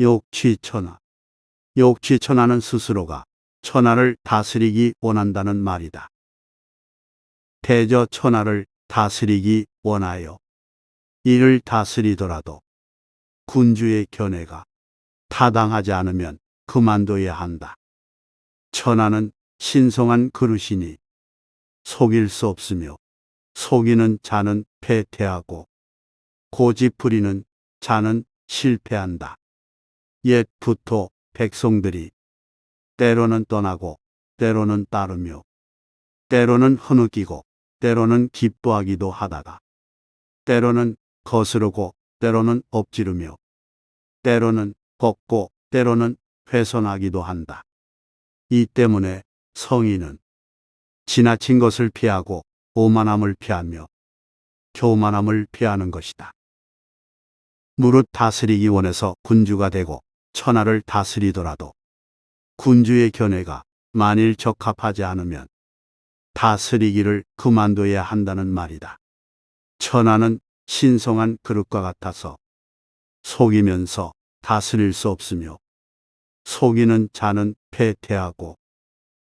욕취천하. 욕취천하는 스스로가 천하를 다스리기 원한다는 말이다. 대저 천하를 다스리기 원하여 이를 다스리더라도 군주의 견해가 타당하지 않으면 그만둬야 한다. 천하는 신성한 그릇이니 속일 수 없으며 속이는 자는 패퇴하고 고집 부리는 자는 실패한다. 옛부터 백성들이 때로는 떠나고 때로는 따르며 때로는 흐느끼고 때로는 기뻐하기도 하다가 때로는 거스르고 때로는 엎지르며 때로는 벗고 때로는 훼손하기도 한다. 이 때문에 성인은 지나친 것을 피하고 오만함을 피하며 교만함을 피하는 것이다. 무릇 다스리기 원해서 군주가 되고 천하를 다스리더라도 군주의 견해가 만일 적합하지 않으면 다스리기를 그만둬야 한다는 말이다. 천하는 신성한 그릇과 같아서 속이면서 다스릴 수 없으며 속이는 자는 패퇴하고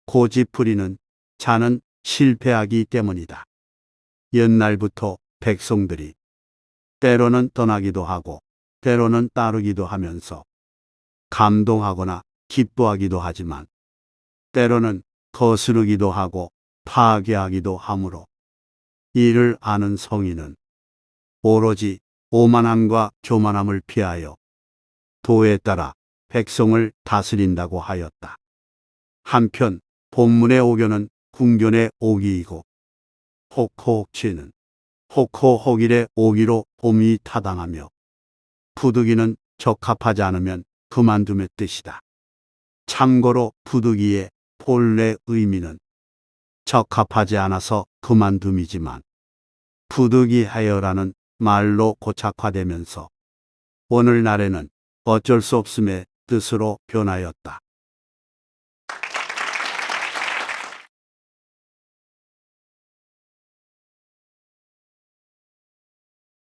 고집 부리는 자는 실패하기 때문이다. 옛날부터 백성들이 때로는 떠나기도 하고 때로는 따르기도 하면서 감동하거나 기뻐하기도 하지만 때로는 거스르기도 하고 파괴하기도 하므로 이를 아는 성인은 오로지 오만함과 교만함을 피하여 도에 따라 백성을 다스린다고 하였다. 한편 본문의 오교는 궁견의 오기이고 혹호혹취는 혹호혹일의 오기로 봄이 타당하며 부득이는 적합하지 않으면 그만둠의 뜻이다. 참고로 부득이의 본래 의미는 적합하지 않아서 그만둠이지만 부득이하여라는 말로 고착화되면서 오늘날에는 어쩔 수 없음의 뜻으로 변하였다.